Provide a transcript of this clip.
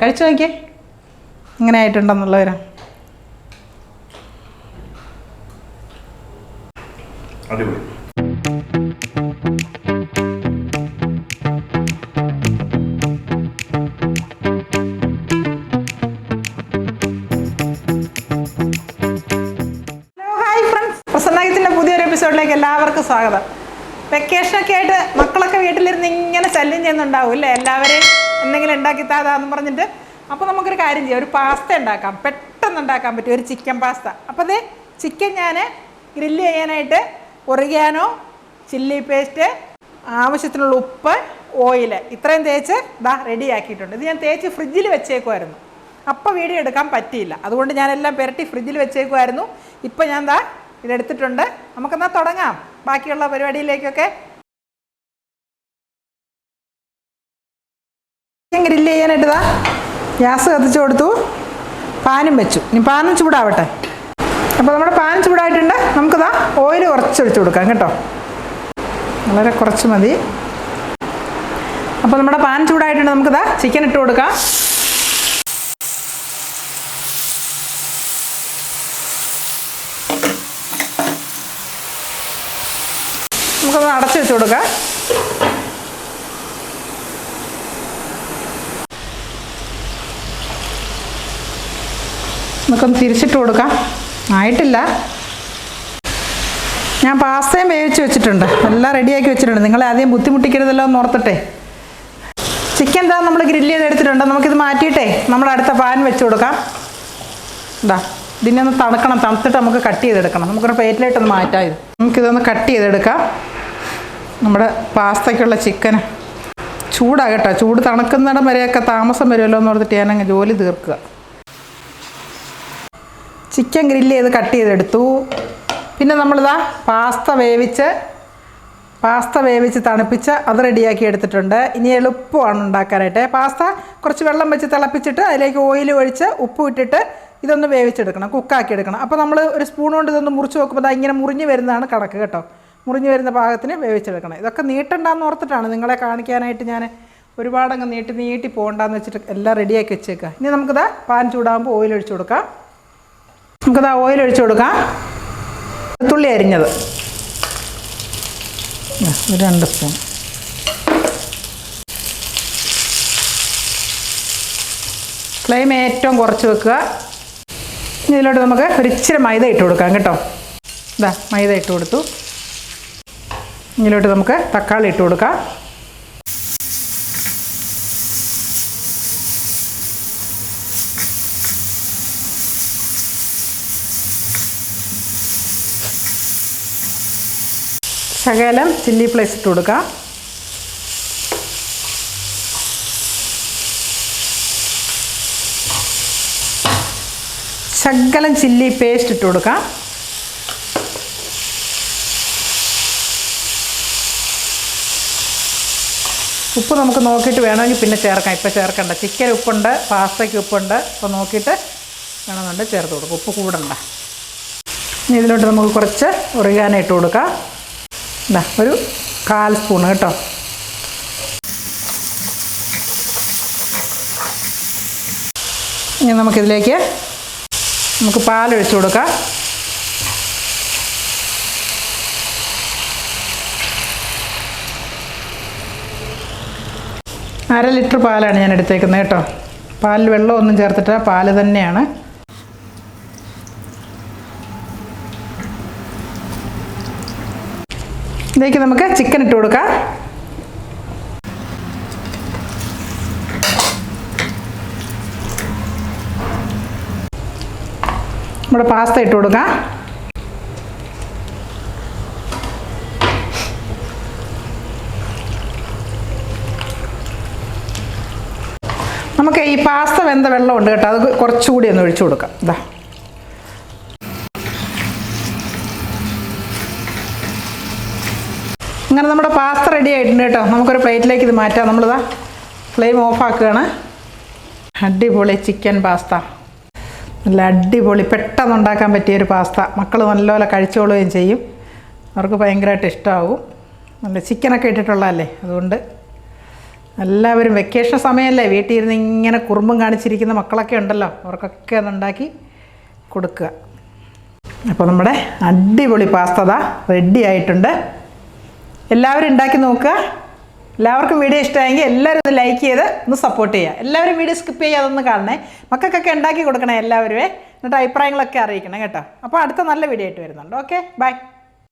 കഴിച്ചു നോക്കിയേ. ഇങ്ങനെ ആയിട്ടുണ്ടെന്നുള്ളവരാ. അടിപൊളി. എപ്പിസോഡിലേക്ക് എല്ലാവർക്കും സ്വാഗതം. വെക്കേഷനൊക്കെ ആയിട്ട് മക്കളൊക്കെ വീട്ടിലിരുന്ന് ഇങ്ങനെ ശല്യം ചെയ്യുന്നുണ്ടാവും അല്ലേ? എല്ലാവരെയും എന്തെങ്കിലും ഉണ്ടാക്കി താതാന്ന് പറഞ്ഞിട്ട് അപ്പോൾ നമുക്കൊരു കാര്യം ചെയ്യാം. ഒരു പാസ്ത ഉണ്ടാക്കാം. പെട്ടെന്ന് ഉണ്ടാക്കാൻ പറ്റും. ഒരു ചിക്കൻ പാസ്ത. അപ്പോൾ അതേ ചിക്കൻ ഞാൻ ഗ്രില്ല് ചെയ്യാനായിട്ട് ഒറിയാനോ ചില്ലി പേസ്റ്റ് ആവശ്യത്തിനുള്ള ഉപ്പ് ഓയിൽ ഇത്രയും തേച്ച് ഇതാ റെഡി ആക്കിയിട്ടുണ്ട്. ഇത് ഞാൻ തേച്ച് ഫ്രിഡ്ജിൽ വെച്ചേക്കുമായിരുന്നു അപ്പോൾ വീഡിയോ എടുക്കാൻ പറ്റിയില്ല. അതുകൊണ്ട് ഞാനെല്ലാം പുരട്ടി ഫ്രിഡ്ജിൽ വെച്ചേക്കുമായിരുന്നു ഇപ്പോൾ ഞാൻ ദാ ഇതെടുത്തിട്ടുണ്ട്. നമുക്കെന്നാൽ തുടങ്ങാം. ബാക്കിയുള്ള പരിപാടിയിലേക്കൊക്കെ ചെയ്യാനായിട്ട് ഇതാ ഗ്യാസ് കത്തിച്ച് കൊടുത്തു. പാനും വെച്ചു. ഇനി പാനും ചൂടാവട്ടെ. അപ്പോൾ നമ്മുടെ പാൻ ചൂടായിട്ടുണ്ട്. നമുക്കിതാ ഓയിൽ കുറച്ച് ഒഴിച്ച് കൊടുക്കാം കേട്ടോ. വളരെ കുറച്ച് മതി. അപ്പോൾ നമ്മുടെ പാൻ ചൂടായിട്ടുണ്ട്. നമുക്കിതാ ചിക്കൻ ഇട്ട് കൊടുക്കാം. നമുക്കൊന്ന് അടച്ചു വെച്ച് കൊടുക്കാം. നമുക്കൊന്ന് തിരിച്ചിട്ട് കൊടുക്കാം. ആയിട്ടില്ല. ഞാൻ പാസ്തയും വേവിച്ച് വെച്ചിട്ടുണ്ട്. എല്ലാം റെഡിയാക്കി വെച്ചിട്ടുണ്ട്. നിങ്ങളെ ആദ്യം ബുദ്ധിമുട്ടിക്കരുതല്ലോ എന്ന് ഓർത്തിട്ടെ. ചിക്കൻ എന്താ നമ്മൾ ഗ്രില്ല് ചെയ്തെടുത്തിട്ടുണ്ട് നമുക്കിത് മാറ്റിയിട്ടേ നമ്മൾ അടുത്ത പാൻ വെച്ച് കൊടുക്കാം. എന്താ ഇതിനെ ഒന്ന് തണുക്കണം. തണുത്തിട്ട് നമുക്ക് കട്ട് ചെയ്തെടുക്കണം. നമുക്കൊരു പ്ലേറ്റിലായിട്ടൊന്ന് മാറ്റാം ഇത്. നമുക്കിതൊന്ന് കട്ട് ചെയ്തെടുക്കാം. നമ്മുടെ പാസ്തയ്ക്കുള്ള ചിക്കന് ചൂടാകട്ടെ ചൂട് തണുക്കുന്നിടം വരെയൊക്കെ താമസം വരുമല്ലോ എന്ന് ഓർത്തിട്ട് ഞാനങ്ങ് ജോലി തീർക്കുക. ചിക്കൻ ഗ്രില്ല് ചെയ്ത് കട്ട് ചെയ്തെടുത്തു. പിന്നെ നമ്മളിതാ പാസ്ത വേവിച്ച് പാസ്ത വേവിച്ച് തണുപ്പിച്ച് അത് റെഡിയാക്കി എടുത്തിട്ടുണ്ട്. ഇനി എളുപ്പമാണ് ഉണ്ടാക്കാനായിട്ട്. പാസ്ത കുറച്ച് വെള്ളം വെച്ച് തിളപ്പിച്ചിട്ട് അതിലേക്ക് ഓയിൽ ഒഴിച്ച് ഉപ്പ് ഇട്ടിട്ട് ഇതൊന്ന് വേവിച്ചെടുക്കണം കുക്കാക്കി എടുക്കണം. അപ്പോൾ നമ്മൾ ഒരു സ്പൂൺ കൊണ്ട് ഇതൊന്ന് മുറിച്ച് നോക്കുമ്പോൾ അത് ഇങ്ങനെ മുറിഞ്ഞ് വരുന്നതാണ് കണക്ക് കേട്ടോ. മുറിഞ്ഞ് വരുന്ന പാകത്തിന് വേവിച്ചെടുക്കണം. ഇതൊക്കെ നീട്ടണ്ടെന്ന് ഓർത്തിട്ടാണ് നിങ്ങളെ കാണിക്കാനായിട്ട് ഞാൻ ഒരുപാടങ്ങ് നീട്ടി നീട്ടി പോകണ്ടെന്ന് വെച്ചിട്ട് എല്ലാം റെഡിയാക്കി വെച്ചേക്കുക ഇനി നമുക്കിത് പാൻ ചൂടാകുമ്പോൾ ഓയിൽ ഒഴിച്ച് കൊടുക്കാം. നമുക്കിതാ ഓയിൽ ഒഴിച്ചു കൊടുക്കാം. വെളുത്തുള്ളി അരിഞ്ഞത്. ഒരു രണ്ട് സ്പൂൺ ഫ്ലെയിം ഏറ്റവും കുറച്ച് വെക്കുക. ഇതിലോട്ട് നമുക്ക് ഒരിച്ചിരി മൈദ ഇട്ട് കൊടുക്കാം കേട്ടോ. ഇതാ മൈദ ഇട്ട് കൊടുത്തു. ഇതിലോട്ട് നമുക്ക് തക്കാളി ഇട്ട് കൊടുക്കാം. ശകലം ചില്ലി ഫ്ലേക്സ് ഇട്ട് കൊടുക്കാം. ശകലം ചില്ലി പേസ്റ്റ് ഇട്ട് കൊടുക്കാം. ഉപ്പ് നമുക്ക് നോക്കിയിട്ട് വേണമെങ്കിൽ പിന്നെ ചേർക്കാം. ഇപ്പോൾ ചേർക്കണ്ട. ചിക്കൻ ഉപ്പുണ്ട് പാസ്തയ്ക്ക് ഉപ്പുണ്ട്. അപ്പോൾ നോക്കിയിട്ട് വേണമെന്നുണ്ട് ചേർത്ത് കൊടുക്കും. ഉപ്പ് കൂടണ്ട. ഇനി ഇതിലോട്ട് നമുക്ക് കുറച്ച് ഒറിഗാന കൊടുക്കാം. ഇതാ ഒരു കാൽ സ്പൂൺ കേട്ടോ. ഇനി നമുക്കിതിലേക്ക് നമുക്ക് പാലൊഴിച്ചു കൊടുക്കാം. അര ലിറ്റർ പാലാണ് ഞാൻ എടുത്തേക്കുന്നത് കേട്ടോ. പാലിൽ വെള്ളമൊന്നും ചേർത്തിട്ട് പാൽ തന്നെയാണ്. ഇതിലേക്ക് നമുക്ക് ചിക്കൻ ഇട്ട് കൊടുക്കാം. നമ്മുടെ പാസ്ത ഇട്ട് കൊടുക്കാം. നമുക്ക് ഈ പാസ്ത വെന്ത വെള്ളമുണ്ട് കേട്ടോ. അത് കുറച്ചുകൂടി ഒന്ന് ഒഴിച്ചു കൊടുക്കാം. ഇതാ അങ്ങനെ നമ്മുടെ പാസ്ത റെഡി ആയിട്ടുണ്ട് കേട്ടോ. നമുക്കൊരു പ്ലേറ്റിലേക്ക് ഇത് മാറ്റാം. നമ്മളിതാ ഫ്ലെയിം ഓഫ് ആക്കുകയാണ്. അടിപൊളി ചിക്കൻ പാസ്ത നല്ല അടിപൊളി പെട്ടെന്ന് ഉണ്ടാക്കാൻ പറ്റിയൊരു പാസ്ത മക്കൾ നല്ലപോലെ കഴിച്ചോളുകയും ചെയ്യും. അവർക്ക് ഭയങ്കരമായിട്ട് ഇഷ്ടമാവും നല്ല ചിക്കനൊക്കെ ഇട്ടിട്ടുള്ളതല്ലേ? അതുകൊണ്ട് എല്ലാവരും വെക്കേഷൻ സമയമല്ലേ വീട്ടിൽ ഇരുന്ന് ഇങ്ങനെ കുറുമ്പും കാണിച്ചിരിക്കുന്ന മക്കളൊക്കെ ഉണ്ടല്ലോ. അവർക്കൊക്കെ അതുണ്ടാക്കി കൊടുക്കുക. അപ്പോൾ നമ്മുടെ അടിപൊളി പാസ്തത റെഡി ആയിട്ടുണ്ട്. എല്ലാവരും ഉണ്ടാക്കി നോക്കുക. എല്ലാവർക്കും വീഡിയോ ഇഷ്ടമായെങ്കിൽ എല്ലാവരും ഒന്ന് ലൈക്ക് ചെയ്ത് ഒന്ന് സപ്പോർട്ട് ചെയ്യുക. എല്ലാവരും വീഡിയോ സ്കിപ്പ് ചെയ്യാതെ ഒന്ന് കാണണേ. മക്കൾക്കൊക്കെ ഉണ്ടാക്കി കൊടുക്കണേ എല്ലാവരുമേ. എന്നിട്ട് അഭിപ്രായങ്ങളൊക്കെ അറിയിക്കണം കേട്ടോ. അപ്പോൾ അടുത്ത നല്ല വീഡിയോ ആയിട്ട് വരുന്നുണ്ട്. Okay bye